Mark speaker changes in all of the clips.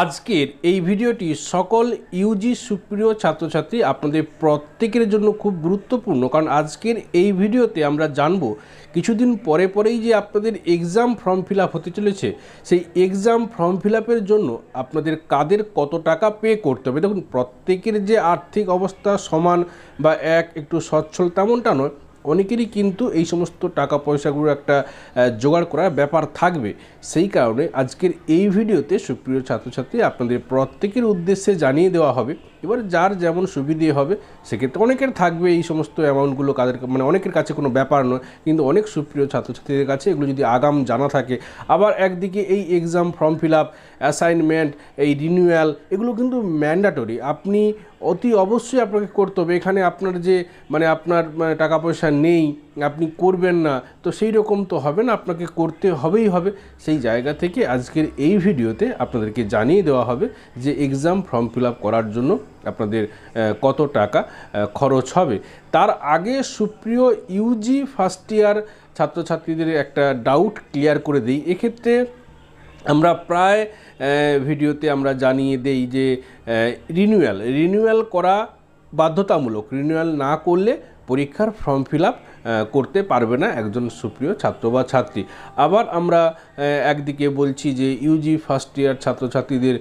Speaker 1: আজকের এই ভিডিওটি সকল ইউজি সুপ্রিয় ছাত্রছাত্রী আপনাদের প্রত্যেকের জন্য খুব গুরুত্বপূর্ণ, কারণ আজকের এই ভিডিওতে আমরা জানব কিছুদিন পরে পরেই যে আপনাদের এক্সাম ফর্ম ফিল হতে চলেছে, সেই এক্সাম ফর্ম ফিল জন্য আপনাদের কাদের কত টাকা পে করতে হবে? দেখুন, প্রত্যেকের যে আর্থিক অবস্থা সমান বা এক একটু সচ্ছল তেমনটা নয় অনেকেরই কিন্তু এই সমস্ত টাকা পয়সাগুলো একটা জোগাড় করার ব্যাপার থাকবে। সেই কারণে আজকের এই ভিডিওতে সুপ্রিয় ছাত্রছাত্রী, আপনাদের প্রত্যেকের উদ্দেশ্যে জানিয়ে দেওয়া হবে এবার যার যেমন সুবিধে হবে, সেক্ষেত্রে অনেকের থাকবে এই সমস্ত অ্যামাউন্টগুলো কাদের মানে অনেকের কাছে কোনো ব্যাপার নয়, কিন্তু অনেক সুপ্রিয় ছাত্রছাত্রীদের কাছে এগুলো যদি আগাম জানা থাকে। আবার একদিকে এই exam form fill up assignment এই রিনিউয়াল এগুলো কিন্তু ম্যান্ডাটরি আপনি অতি অবশ্যই আপনাকে করতে হবে। এখানে আপনার যে মানে আপনার মানে টাকা পয়সা নেই আপনি করবেন না, তো সেই রকম তো হবে না, আপনাকে করতে হবেই হবে। সেই জায়গা থেকে আজকের এই ভিডিওতে আপনাদেরকে জানিয়ে দেওয়া হবে যে এক্সাম ফর্ম ফিল করার জন্য আপনাদের কত টাকা খরচ হবে। তার আগে সুপ্রিয় ইউজি ফার্স্ট ইয়ার ছাত্রছাত্রীদের একটা ডাউট ক্লিয়ার করে দিই। এক্ষেত্রে আমরা প্রায় ভিডিওতে আমরা জানিয়ে দেই যে রিনিউয়াল রিনিউয়াল করা বাধ্যতামূলক। রিনিউয়াল না করলে পরীক্ষার ফর্ম ফিল আপ করতে পারবে না একজন সুপ্রিয় ছাত্র বা ছাত্রী। আবার আমরা একদিকে বলছি যে ইউজি ফার্স্ট ইয়ার ছাত্রছাত্রীদের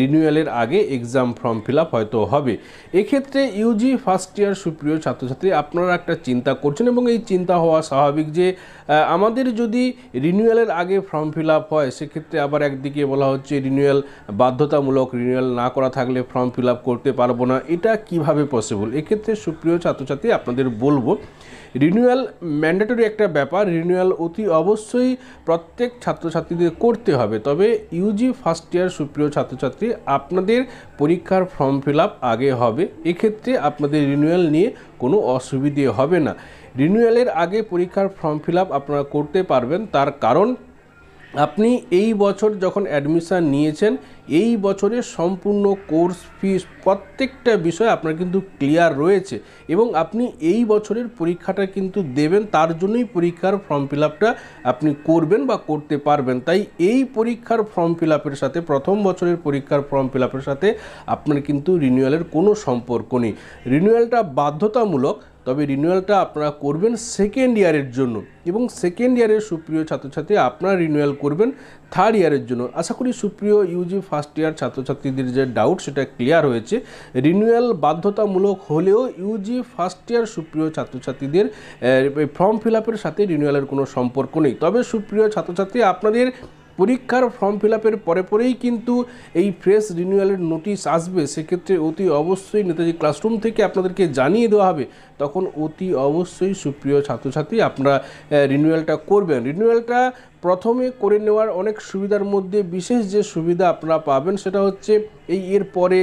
Speaker 1: রিনিউয়ালের আগে এক্সাম ফর্ম ফিল হয়তো হবে। এক্ষেত্রে ইউজি ফার্স্ট ইয়ার সুপ্রিয় ছাত্রছাত্রী, আপনারা একটা চিন্তা করছেন এবং এই চিন্তা হওয়া স্বাভাবিক যে আমাদের যদি রিনিউয়ালের আগে ফর্ম ফিল হয়, সেক্ষেত্রে আবার একদিকে বলা হচ্ছে রিনিউয়াল বাধ্যতামূলক রিনিউয়াল না করা থাকলে ফর্ম ফিল করতে পারব না। এটা কীভাবে পসিবল এক্ষেত্রে সুপ্রিয় ছাত্রছাত্রী, আপনাদের বলব রিনিউয়াল ম্যান্ডেটরি একটা ব্যাপার, রিনিউয়াল অতি অবশ্যই প্রত্যেক ছাত্রছাত্রীদের করতে হবে। তবে ইউজি ফার্স্ট ইয়ার সুপ্রিয় ছাত্রছাত্রী, আপনাদের পরীক্ষার ফর্ম ফিল আগে হবে। এক্ষেত্রে আপনাদের রিনিউয়াল নিয়ে কোনো অসুবিধে হবে না। রিনিউয়ালের আগে পরীক্ষার ফর্ম ফিল আপ আপনারা করতে পারবেন। তার কারণ আপনি এই বছর যখন অ্যাডমিশান নিয়েছেন, এই বছরের সম্পূর্ণ কোর্স ফিস প্রত্যেকটা বিষয় আপনার কিন্তু ক্লিয়ার রয়েছে এবং আপনি এই বছরের পরীক্ষাটা কিন্তু দেবেন, তার জন্যই পরীক্ষার ফর্ম ফিল আপনি করবেন বা করতে পারবেন। তাই এই পরীক্ষার ফর্ম ফিল সাথে, প্রথম বছরের পরীক্ষার ফর্ম ফিল সাথে আপনার কিন্তু রিনিউয়ালের কোনো সম্পর্ক নেই। রিনিউয়ালটা বাধ্যতামূলক তবে রিনিউয়ালটা আপনারা করবেন সেকেন্ড ইয়ারের জন্য এবং সেকেন্ড ইয়ারের সুপ্রিয় ছাত্রছাত্রী আপনারা রিনিউয়াল করবেন থার্ড ইয়ারের জন্য। আশা করি সুপ্রিয় ইউজি ফার্স্ট ইয়ার ছাত্রছাত্রীদের যে ডাউট সেটা ক্লিয়ার হয়েছে। রিনিউয়াল বাধ্যতামূলক হলেও ইউজি ফার্স্ট ইয়ার সুপ্রিয় ছাত্রছাত্রীদের ফর্ম ফিল আপের সাথে রিনিউয়ালের কোনো সম্পর্ক নেই। তবে সুপ্রিয় ছাত্রছাত্রী, আপনাদের পরীক্ষার ফর্ম ফিল আপের পরে পরেই কিন্তু এই ফ্রেশ রিনিউয়ালের নোটিশ আসবে। সেক্ষেত্রে অতি অবশ্যই নেতাজি ক্লাসরুম থেকে আপনাদেরকে জানিয়ে দেওয়া হবে। তখন অতি অবশ্যই সুপ্রিয় ছাত্রছাত্রী আপনারা রিনিউয়ালটা করবেন। রিনিউয়ালটা প্রথমে করে নেওয়ার অনেক সুবিধার মধ্যে বিশেষ যে সুবিধা আপনারা পাবেন সেটা হচ্ছে এই এর পরে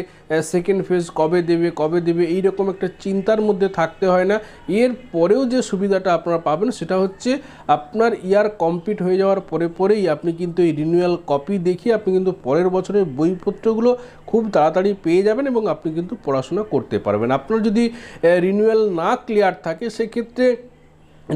Speaker 1: সেকেন্ড ফেজ কবে দেবে কবে দেবে এই রকম একটা চিন্তার মধ্যে থাকতে হয় না। এর পরেও যে সুবিধাটা আপনারা পাবেন সেটা হচ্ছে আপনার ইয়ার কমপ্লিট হয়ে যাওয়ার পরে পরেই আপনি কিন্তু এই রিনিউয়াল কপি দেখিয়ে আপনি কিন্তু পরের বছরের বইপত্রগুলো খুব তাড়াতাড়ি পেয়ে যাবেন এবং আপনি কিন্তু পড়াশোনা করতে পারবেন। আপনার যদি রিনিউয়াল না ক্লিয়ার থাকে, সেক্ষেত্রে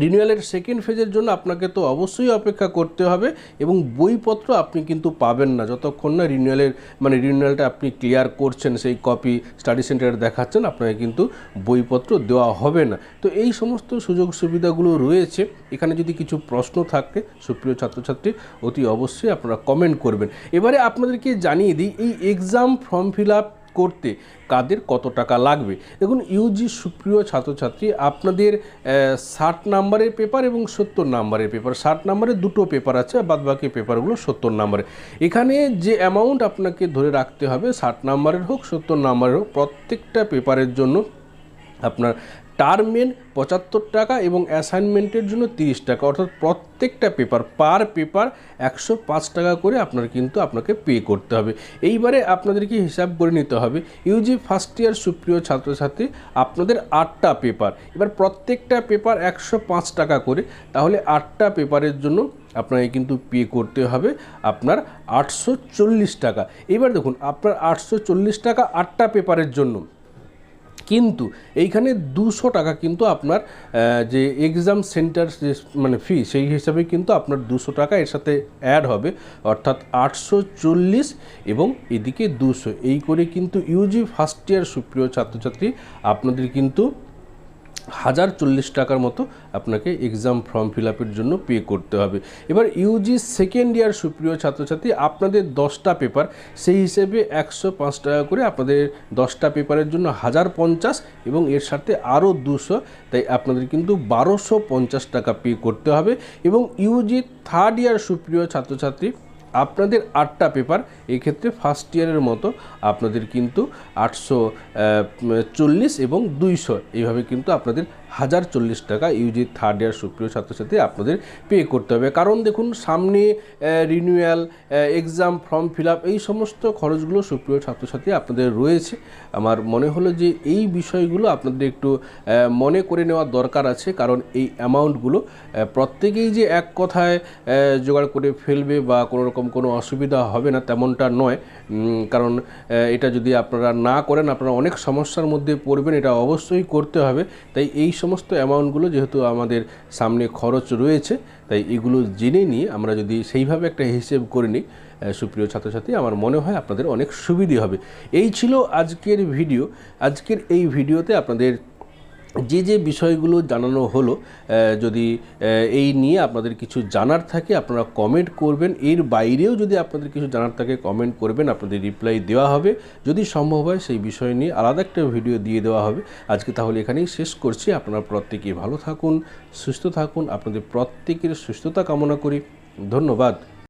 Speaker 1: রিনিউয়ালের সেকেন্ড ফেজের জন্য আপনাকে তো অবশ্যই অপেক্ষা করতে হবে এবং বইপত্র আপনি কিন্তু পাবেন না। যতক্ষণ না রিনিউয়ালের মানে রিনিউয়ালটা আপনি ক্লিয়ার করছেন, সেই কপি স্টাডি সেন্টারে দেখাচ্ছেন, আপনাকে কিন্তু বইপত্র দেওয়া হবে না। তো এই সমস্ত সুযোগ সুবিধাগুলো রয়েছে। এখানে যদি কিছু প্রশ্ন থাকে, সুপ্রিয় ছাত্রছাত্রী, অতি অবশ্যই আপনারা কমেন্ট করবেন। এবারে আপনাদেরকে জানিয়ে দিই, এই এক্সাম ফর্ম ফিল আপ করতে কাদের কত টাকা লাগবে? দেখুন, ইউজি সুপ্রিয় ছাত্রছাত্রী, আপনাদের ষাট নাম্বারের পেপার এবং সত্তর নাম্বারের পেপার। ষাট নাম্বারের দুটো পেপার আছে বাদ বাকি পেপারগুলো সত্তর নাম্বারে। এখানে যে অ্যামাউন্ট আপনাকে ধরে রাখতে হবে, ষাট নাম্বারের হোক, সত্তর নাম্বারের হোক, প্রত্যেকটা পেপারের জন্য আপনার টার্মেন পঁচাত্তর টাকা এবং অ্যাসাইনমেন্টের জন্য তিরিশ টাকা। অর্থাৎ প্রত্যেকটা পেপার, পার পেপার একশো পাঁচ টাকা করে আপনার কিন্তু আপনাকে পে করতে হবে। এইবারে আপনাদেরকে হিসাব করে নিতে হবে, ইউজি ফার্স্ট ইয়ার সুপ্রিয় ছাত্রছাত্রী, আপনাদের আটটা পেপার। এবার প্রত্যেকটা পেপার একশো পাঁচ টাকা করে, তাহলে আটটা পেপারের জন্য আপনাকে কিন্তু পে করতে হবে আপনার আটশো চল্লিশ টাকা। এবার দেখুন, আপনার আটশো চল্লিশ টাকা আটটা পেপারের জন্য। কিন্তু এইখানে দুশো টাকা কিন্তু আপনার যে এক্সাম সেন্টার মানে ফি সেই হিসাবে কিন্তু আপনার দুশো টাকা এর সাথে অ্যাড হবে, অর্থাৎ আটশো চল্লিশ এবং এদিকে দুশো। এই করে কিন্তু ইউজি ফার্স্ট ইয়ার সুপ্রিয় ছাত্রছাত্রী, আপনাদের কিন্তু হাজার চল্লিশ টাকার মতো আপনাকে এক্সাম ফর্ম ফিল আপের জন্য পে করতে হবে। এবার ইউজি সেকেন্ড ইয়ার সুপ্রিয় ছাত্রছাত্রী, আপনাদের দশটা পেপার সেই হিসেবে একশো পাঁচ টাকা করে আপনাদের দশটা পেপারের জন্য হাজার পঞ্চাশ এবং এর সাথে আরও দুশো, তাই আপনাদের কিন্তু বারোশো পঞ্চাশ টাকা পে করতে হবে। এবং ইউজি থার্ড ইয়ার সুপ্রিয় ছাত্রছাত্রী আপনাদের আটটা পেপার এক্ষেত্রে ফার্স্ট ইয়ারের মতো আপনাদের কিন্তু আটশো চল্লিশ এবং দুইশো, এইভাবে কিন্তু আপনাদের হাজার চল্লিশ টাকা ইউজি থার্ড ইয়ার সুপ্রিয় ছাত্রছাত্রী আপনাদের পে করতে হবে। কারণ দেখুন, সামনে renewal exam form fill up এই সমস্ত খরচগুলো সুপ্রিয় ছাত্রছাত্রী আপনাদের রয়েছে। আমার মনে হলো যে এই বিষয়গুলো আপনাদের একটু মনে করে নেওয়া দরকার আছে। কারণ এই অ্যামাউন্টগুলো প্রত্যেকেই যে এক কথায় জোগাড় করে ফেলবে বা কোনো রকম কোনো অসুবিধা হবে না তেমনটা নয়। কারণ এটা যদি আপনারা না করেন, আপনারা অনেক সমস্যার মধ্যে পড়বেন, এটা অবশ্যই করতে হবে। তাই এই সমস্ত অ্যামাউন্টগুলো যেহেতু আমাদের সামনে খরচ রয়েছে, তাই এগুলো জেনে নিয়ে আমরা যদি সেইভাবে একটা হিসেব করে নিই সুপ্রিয় ছাত্রছাত্রী, আমার মনে হয় আপনাদের অনেক সুবিধে হবে। এই ছিল আজকের ভিডিও আজকের এই ভিডিওতে আপনাদের যে যে বিষয়গুলো জানানো হলো যদি এই নিয়ে আপনাদের কিছু জানার থাকে, আপনারা কমেন্ট করবেন। এর বাইরেও যদি আপনাদের কিছু জানার থাকে কমেন্ট করবেন, আপনাদের রিপ্লাই দেওয়া হবে। যদি সম্ভব হয়, সেই বিষয় নিয়ে আলাদা একটা ভিডিও দিয়ে দেওয়া হবে। আজকে তাহলে এখানেই শেষ করছি। আপনারা প্রত্যেকেই ভালো থাকুন, সুস্থ থাকুন। আপনাদের প্রত্যেকের সুস্থতা কামনা করি। ধন্যবাদ।